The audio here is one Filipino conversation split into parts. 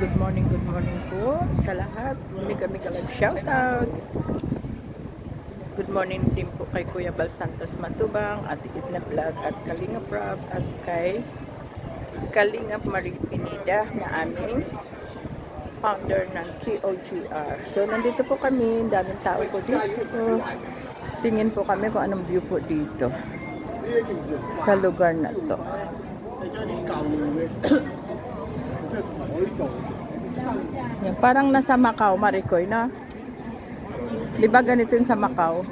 good morning, good morning po sa lahat. Kalag shoutout. Good morning din po kay Kuya Bal Santos Matubang, at Idna Vlog, at Kalinga Prab, at kay Kalingap Marie Pinida na aming founder ng KOGR. So, nandito po kami, daming tao po dito. Tingin po kami kung anong view po dito sa lugar na to. Yan, parang nasa Macau, Maricoy, na? Di ba ganito yung sa Macau?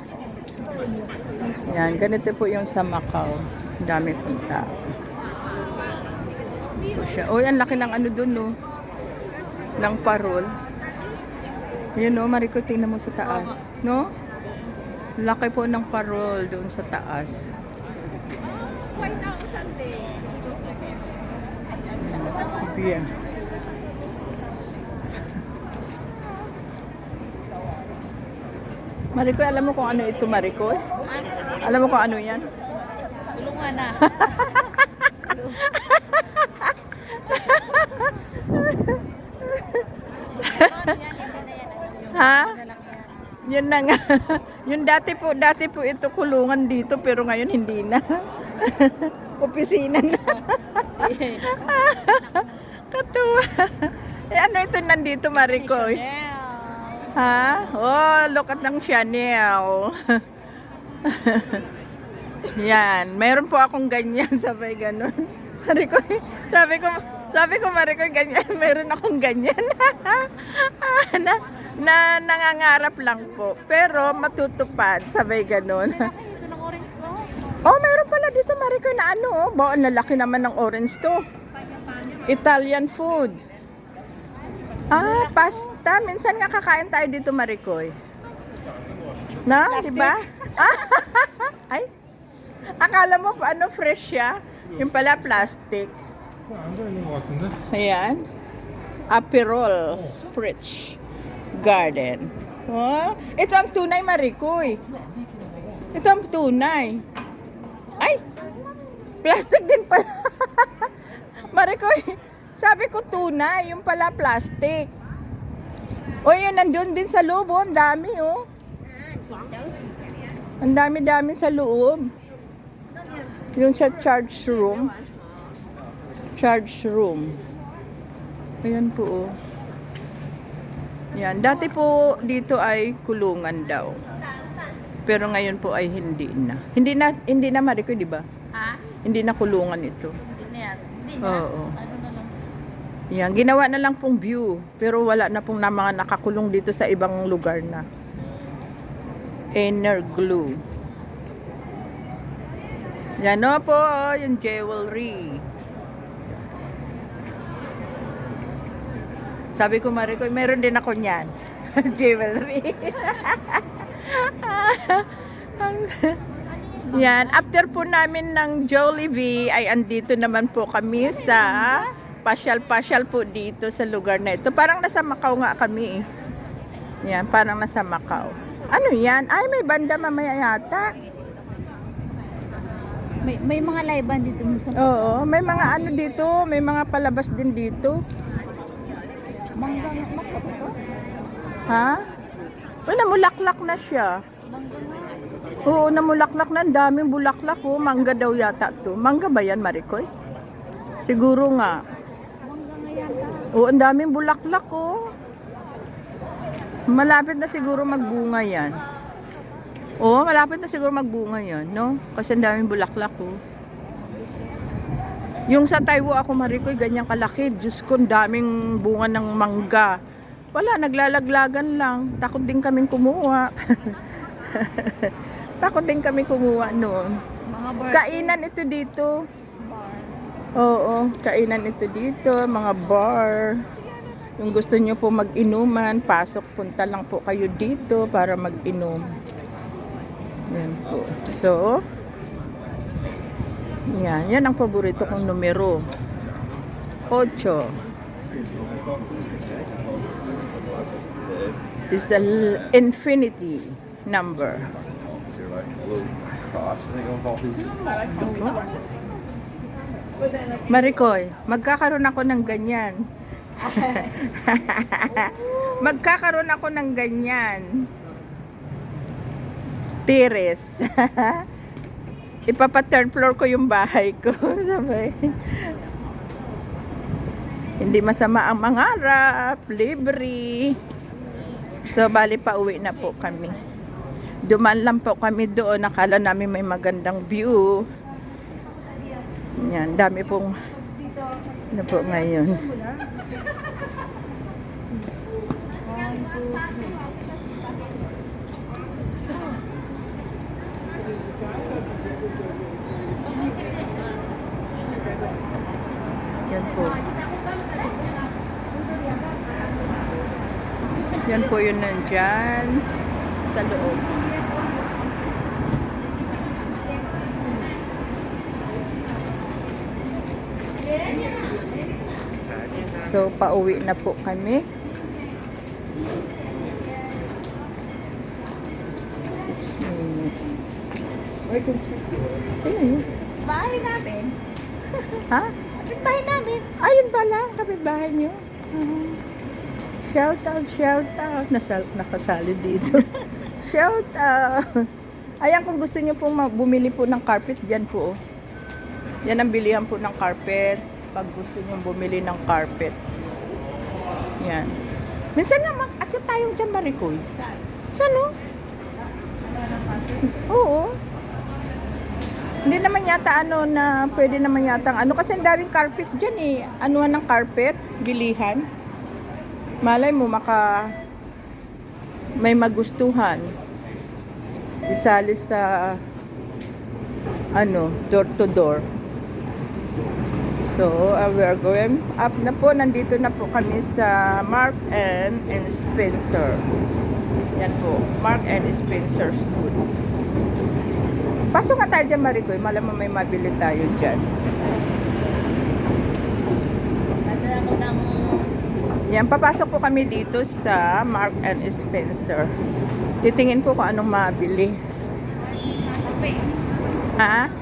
Yan, ganito po yung sa Macau. Dami pong tao. Ito siya. Uy, laki ng ano dun, no? Ng parol. Yan, no? Maricoy, tingnan mo sa taas. No? Laki po ng parol doon sa taas. Yeah. Marikoy, alam mo kung ano ito, Marikoy? Alam mo kung ano yan? Tulungan na. Ha? Yan na nga. Yung dati po, dati po ito kulungan dito, pero ngayon hindi na. Opisina na. Katuwa. Eh, ano ito nandito, Marikoy? Ha? Oh, look at ng Chanel. Yan. Meron po akong ganyan. Sabay ganun. Sabi ko, sabi ko, sabi ko, Mari ko, ganyan. Meron akong ganyan. na, na nangangarap lang po. Pero matutupad. Sabay ganun. Oh, meron pala dito, Marico, na ano, oh. Ba, ang lalaki naman ng orange to. Italian food. Ah, pasta. Minsan nga kakain tayo dito, Marikoy. No, di ba? Ay, akala mo ano fresh siya? Yung pala plastic. Ayan. Aperol Spritz Garden. Oh, ito ang tunay, Marikoy. Ito ang tunay. Ay, plastic din pala. Marikoy, sabi ko tunay, yung pala plastic. O yun, nandun din sa loob, oh. Ang dami, oh. Ang dami-dami sa loob. Yung sa charge room. Charge room. Ayan po, oh. Yan. Dati po dito ay kulungan daw. Pero ngayon po ay hindi na. Hindi na, hindi na Mariko, di ba? Ha? Hindi na kulungan ito. Hindi na. Hindi na. Oo. Na lang. Yan, ginawa na lang pong view. Pero wala na pong na mga nakakulong dito sa ibang lugar na. Inner glue. Yan o po, yung jewelry. Sabi ko, Mariko, meron din ako niyan. jewelry. Yan, after po namin ng Jollibee ay andito naman po kami sa pasyal-pasyal po dito sa lugar na ito. Parang nasa Macau nga kami eh. Yan, parang nasa Macau. Ano yan? Ay, may banda mamaya yata. May, may mga laiban dito minsan. Oo, may mga ano dito, may mga palabas din dito. Mangga na mangga ba to? Ha? Uy, namulaklak na siya. Oo, namulaklak na. Ang daming bulaklak. Oh. Mangga daw yata to. Mangga ba yan, Marikoy? Siguro nga. Oo, ang daming bulaklak. Oh. Malapit na siguro magbunga yan. Oo, malapit na siguro magbunga yan, no? Kasi ang daming bulaklak. Oh. Yung sa Taiwo ako, Marikoy, ganyan kalaki. Diyos ko, daming bunga ng mangga. Wala, naglalaglagan lang. Takot din kaming kumuha. Takot din kami kumuha noon. Kainan ito dito. Oo, kainan ito dito, mga bar. Kung gusto nyo po mag-inuman, pasok, punta lang po kayo dito para mag-inom. Yan po. So, yan. Yan ang paborito kong numero. 8. Is the infinity number. Marikoy, magkakaroon ako ng ganyan. Magkakaroon ako ng ganyan. Tires. Ipapa third floor ko yung bahay ko. Sabay. Hindi masama ang mangarap, libre. So, bali pa uwi na po kami. Duman lang po kami doon. Nakala namin may magandang view. Yan, dami pong ano po ngayon. Yan po. Yan po yun nandyan sa loob. So, pauwi na po kami. Six minutes. Sino yun? Bahay namin. Ha? Bahay namin. Ayun pala, kapitbahay niyo. Shout out, shout out. Nasal, nakasali dito. shout out. Ayan, kung gusto niyo pong bumili po ng carpet, dyan po. Yan ang bilihan po ng carpet. Pag gusto niyo bumili ng carpet. Yan. Minsan nga, mag akit tayo dyan, Marikoy. Saan, oh? Oo. Hindi naman yata ano na pwede naman yata ano kasi ang daming carpet diyan eh. Anuhan ng carpet, bilihan. Malay mo maka may magustuhan. Isali sa ano, door to door. So, uh, we are going up na po. Nandito na po kami sa Mark and, and Spencer. Yan po. Mark and Spencer Food. Pasok nga tayo dyan, Maricoy. Malamang may mabili tayo dyan. Yan, papasok po kami dito sa Mark and Spencer. Titingin po kung anong mabili. Ha?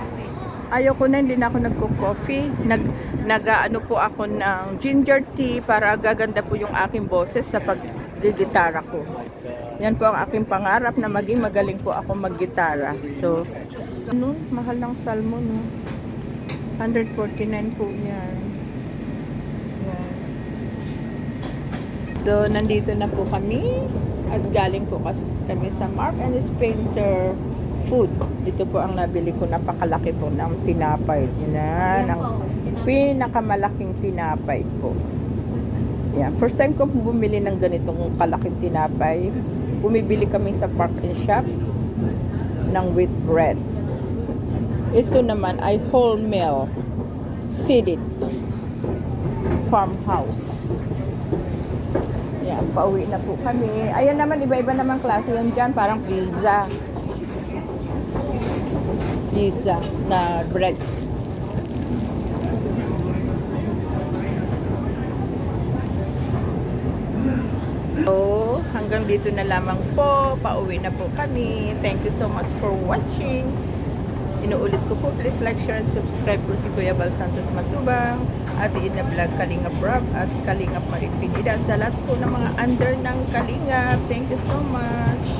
Ayoko na, hindi na ako nagko-coffee. Nag, nag ano po ako ng ginger tea para gaganda po yung aking boses sa paggigitara ko. Yan po ang aking pangarap na maging magaling po ako maggitara. So, ano, mahal ng salmon, no? 149 po yan. So, nandito na po kami at galing po kami sa Mark and Spencer Food. Ito po ang nabili ko. Napakalaki po ng tinapay. Yan ang pinakamalaking tinapay po. Yan. First time ko bumili ng ganitong kalaking tinapay. Bumibili kami sa Park and Shop ng wheat bread. Ito naman ay wholemeal seeded farmhouse. Yan, pauwi na po kami. Ayan naman, iba-iba naman klase yan dyan. Parang pizza. Pizza na bread. So, hanggang dito na lamang po. Pauwi na po kami. Thank you so much for watching. Inuulit ko po, please like, share, and subscribe po si Kuya Bal Santos Matubang, Ate Ina Vlog, Kalingap Rob, at Kalingap Maripinidan. Sa lahat po ng mga under ng Kalingap. Thank you so much.